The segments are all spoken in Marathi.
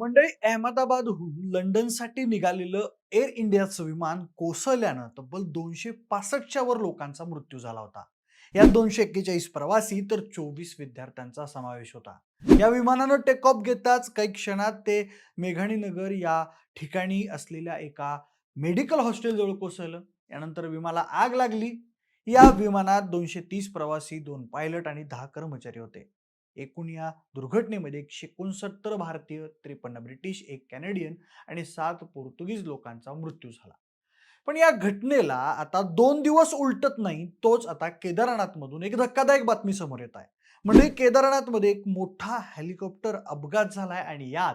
मंडळी अहमदाबादहून लंडनसाठी निघालेलं एअर इंडियाचं विमान कोसळल्यानं तब्बल दोनशे पासष्टच्या वर लोकांचा मृत्यू झाला होता. यात दोनशे एक्केचाळीस प्रवासी तर चोवीस विद्यार्थ्यांचा समावेश होता. या विमानानं टेक ऑफ घेताच काही क्षणात ते मेघाणीनगर या ठिकाणी असलेल्या एका मेडिकल हॉस्टेलजवळ कोसळलं. यानंतर विमाला आग लागली. या विमानात दोनशे तीस प्रवासी दोन पायलट आणि दहा कर्मचारी होते. एकूण या दुर्घटनेमध्ये एकशे एकोणसत्तर भारतीय त्रेपन्न ब्रिटिश एक कॅनेडियन आणि सात पोर्तुगीज लोकांचा मृत्यू झाला. पण या घटनेला आता दोन दिवस उलटत नाही तोच आता केदारनाथमधून एक धक्कादायक बातमी समोर येत आहे. म्हणजे केदारनाथमध्ये एक मोठा हेलिकॉप्टर अपघात झालाय आणि यात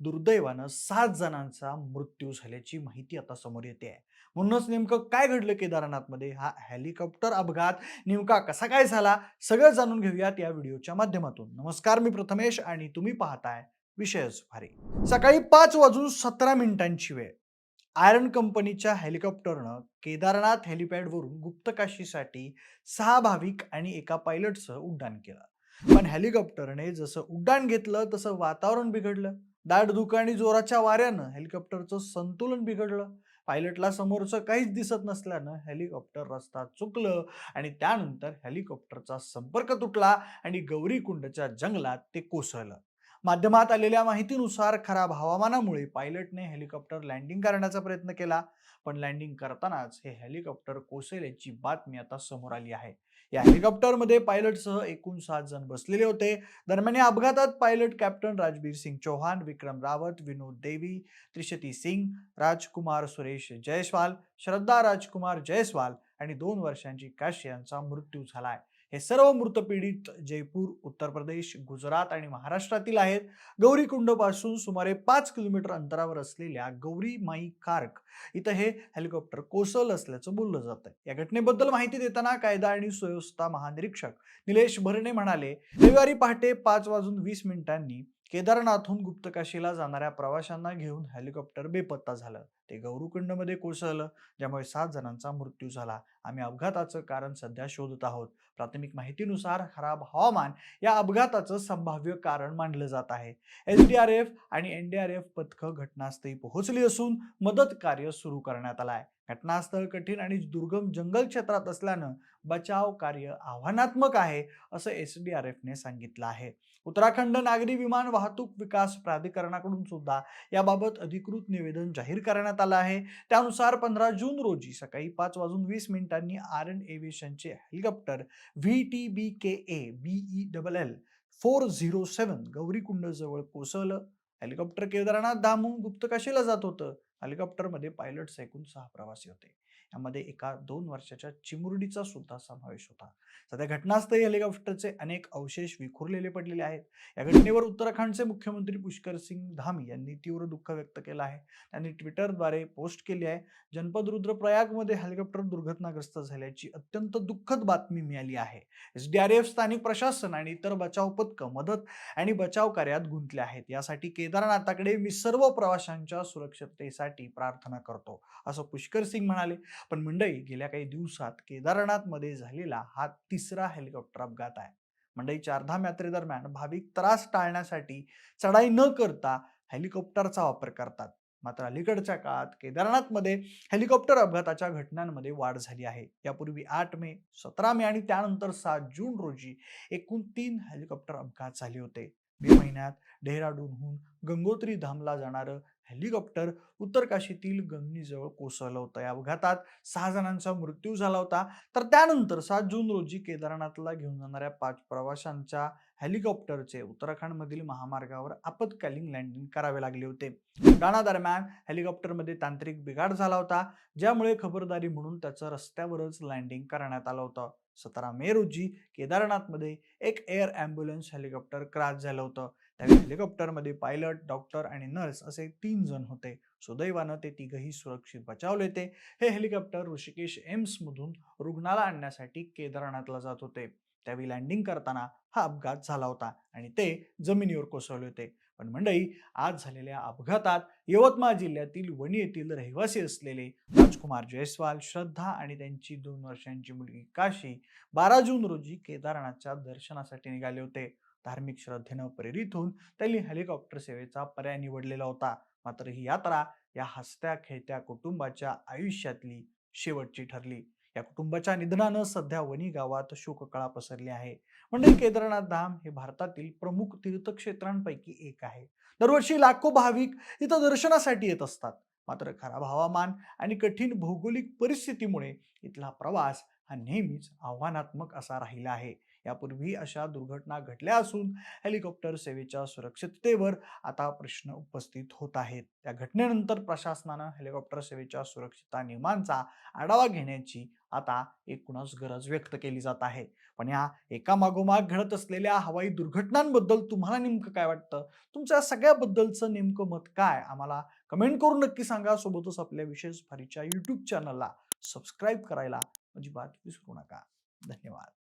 दुर्दैवानं सात जणांचा मृत्यू झाल्याची माहिती आता समोर येते आहे. म्हणूनच नेमकं काय घडलं केदारनाथमध्ये? हा हेलिकॉप्टर अपघात नेमका कसा काय झाला? सगळं जाणून घेऊयात या व्हिडिओच्या माध्यमातून. नमस्कार मी प्रथमेश आणि तुम्ही पाहताय विषयच भारी. सकाळी पाच वाजून सतरा मिनिटांची वेळ. आयरन कंपनीच्या हेलिकॉप्टरनं केदारनाथ हेलिपॅडवरून गुप्तकाशीसाठी सहा भाविक आणि एका पायलटसह उड्डाण केलं. पण हेलिकॉप्टरने जसं उड्डाण घेतलं तसं वातावरण बिघडलं. दाट धुकं आणि जोराच्या वाऱ्यानं हेलिकॉप्टरचं संतुलन बिघडलं. पायलटला समोरचं काहीच दिसत नसल्यानं हेलिकॉप्टर रस्ता चुकलं आणि त्यानंतर हेलिकॉप्टरचा संपर्क तुटला आणि गौरीकुंडच्या जंगलात ते कोसळलं. माध्यमात आलेल्या माहितीनुसार खराब हवामानामुळे पायलटने हेलिकॉप्टर लँडिंग करण्याचा प्रयत्न केला पण लँडिंग करतानाच हे हेलिकॉप्टर कोसळल्याची बातमी आता समोर आली आहे. या हेलिकॉप्टरमध्ये पायलटसह एकूण सात जण बसलेले होते. दरम्यान या अपघातात पायलट कॅप्टन राजबीर सिंग चौहान विक्रम रावत विनोद देवी त्रिशती सिंग राजकुमार सुरेश जयस्वाल श्रद्धा राजकुमार जयस्वाल आणि दोन वर्षांची काशी यांचा मृत्यू झालाय. हे सर्व मृत पीडित जयपूर उत्तर प्रदेश गुजरात आणि महाराष्ट्रातील आहेत. गौरीकुंडपासून सुमारे पाच किलोमीटर अंतरावर असलेल्या गौरी माई कार्क इथं हे हेलिकॉप्टर कोसल असल्याचं बोललं जातं या घटनेबद्दल माहिती देताना कायदा आणि सुव्यवस्था महानिरीक्षक निलेश भरणे म्हणाले रविवारी पहाटे पाच वाजून वीस मिनिटांनी केदारनाथहून गुप्तकाशीला जाणाऱ्या प्रवाशांना घेऊन हेलिकॉप्टर बेपत्ता झालं. ते गौरूखंडमध्ये कोसळलं ज्यामुळे सात जणांचा मृत्यू झाला. आम्ही अपघाताचं कारण सध्या शोधत आहोत. प्राथमिक माहितीनुसार खराब हवामान या अपघाताचं संभाव्य कारण मानलं जात आहे. एस डी आर एफ आणि एन डी आर एफ पथकं घटनास्थळी पोहोचली असून मदत कार्य सुरू करण्यात आलं आहे घटनास्थळ कठीण आणि दुर्गम जंगल क्षेत्रात असल्यानं बचाव कार्य आव्हानात्मक आहे असं एस डी आर एफने सांगितलं आहे. उत्तराखंड नागरी विमान वाहतूक विकास प्राधिकरणाकडून सुद्धा याबाबत अधिकृत निवेदन जाहीर करण्यात आलं आहे. त्यानुसार पंधरा जून रोजी सकाळी पाच वाजून वीस मिनिटांनी R N एव्हिएशनचे helicopter V T B K A B E double L four zero seven गौरीकुंडजवळ कोसळलं. हेलिकॉप्टर केदारनाथ धामून गुप्तकाशीला जात होतं. हेलिकॉप्टरमध्ये पायलट्स एकूण सहा प्रवासी होते. यामध्ये एका दोन वर्षाच्या चिमुरडीचा सुद्धा समावेश होता. सध्या घटनास्थळी हेलिकॉप्टरचे अनेक अवशेष विखुरलेले पडलेले आहेत. या घटनेवर उत्तराखंडचे मुख्यमंत्री पुष्कर सिंग धामी यांनी तीव्र दुःख व्यक्त केलं आहे. त्यांनी ट्विटरद्वारे पोस्ट केली आहे जनपद रुद्रप्रयागमध्ये हेलिकॉप्टर दुर्घटनाग्रस्त झाल्याची अत्यंत दुःखद बातमी मिळाली आहे. एस डी आर एफ स्थानिक प्रशासन आणि इतर बचाव पथकं मदत आणि बचाव कार्यात गुंतले आहेत. यासाठी केदारनाथाकडे मी सर्व प्रवाशांच्या सुरक्षिततेसाठी प्रार्थना करतो असं पुष्कर सिंग म्हणाले. पण मंडई गेल्या काही दिवसात केदारनाथमध्ये झालेला हा तिसरा हेलिकॉप्टर अपघात आहे. मंडई चारधाम यात्रेदरम्यान भाविक त्रास टाळण्यासाठी चढाई न करता हेलिकॉप्टरचा वापर करतात. मात्र अलीकडच्या काळात केदारनाथमध्ये हेलिकॉप्टर अपघाताच्या घटनांमध्ये वाढ झाली आहे. यापूर्वी आठ मे सतरा मे आणि त्यानंतर सात जून रोजी एकूण तीन हेलिकॉप्टर अपघात झाले होते. मे महिन्यात डेहराडूनहून गंगोत्री धामला जाणारं हेलिकॉप्टर उत्तरकाशीतील गंगनीजवळ कोसळलं होतं. या अपघातात सहा जणांचा मृत्यू झाला होता. तर त्यानंतर सात जून रोजी केदारनाथला घेऊन जाणाऱ्या पाच प्रवाशांच्या हेलिकॉप्टरचे उत्तराखंडमधील महामार्गावर आपत्कालीन लँडिंग करावे लागले होते. उड्डाणादरम्यान हेलिकॉप्टरमध्ये तांत्रिक बिघाड झाला होता ज्यामुळे खबरदारी म्हणून त्याचं रस्त्यावरच लँडिंग करण्यात आलं होतं. सतरा मे रोजी केदारनाथमध्ये एक एअर ॲम्ब्युलन्स हेलिकॉप्टर क्रॅश झालं होतं. त्यावेळी हेलिकॉप्टरमध्ये पायलट डॉक्टर आणि नर्स असे तीन जण होते. सुदैवानं ते तिघही सुरक्षित बचावले होते हे हेलिकॉप्टर ऋषिकेश एम्समधून रुग्णाला आणण्यासाठी केदारनाथला जात होते. त्यावेळी लँडिंग करताना हा अपघात झाला होता आणि ते जमिनीवर कोसळले होते. पण मंडळी आज झालेल्या अपघातात यवतमाळ जिल्ह्यातील वणी येथील रहिवासी असलेले राजकुमार जयस्वाल श्रद्धा आणि त्यांची दोन वर्षांची मुलगी काशी बारा जून रोजी केदारनाथच्या दर्शनासाठी निघाले होते. धार्मिक श्रद्धेनं प्रेरित होऊन त्यांनी हेलिकॉप्टर सेवेचा पर्याय निवडलेला होता. मात्र ही यात्रा या हसत्या खेळत्या कुटुंबाच्या आयुष्यातली शेवटची ठरली. या कुटुंबाच्या निधनानं सध्या वणी गावात शोककळा पसरली आहे. म्हणजे केदारनाथ धाम हे भारतातील प्रमुख तीर्थक्षेत्रांपैकी एक आहे. दरवर्षी लाखो भाविक इथं दर्शनासाठी येत असतात. मात्र खराब हवामान आणि कठीण भौगोलिक परिस्थितीमुळे इथला प्रवास हा नेहमीच आव्हानात्मक असा राहिला आहे. यापूर्वी अशा दुर्घटना घडल्या असून हेलिकॉप्टर सेवेच्या सुरक्षिततेवर आता प्रश्न उपस्थित होत आहेत. त्या घटनेनंतर प्रशासनानं हेलिकॉप्टर सेवेच्या सुरक्षितता नियमांचा आढावा घेण्याची आता एकूणच गरज व्यक्त केली जात आहे. पण या एका मागोमाग घडत असलेल्या हवाई दुर्घटनांबद्दल तुम्हाला नेमकं काय वाटतं? तुमच्या सगळ्याबद्दलचं नेमकं मत काय? आम्हाला कमेंट करून नक्की सांगा. सोबतच आपल्या विशेष भारीच्या युट्यूब चॅनलला सबस्क्राईब करायला अजिबात विसरू नका. धन्यवाद.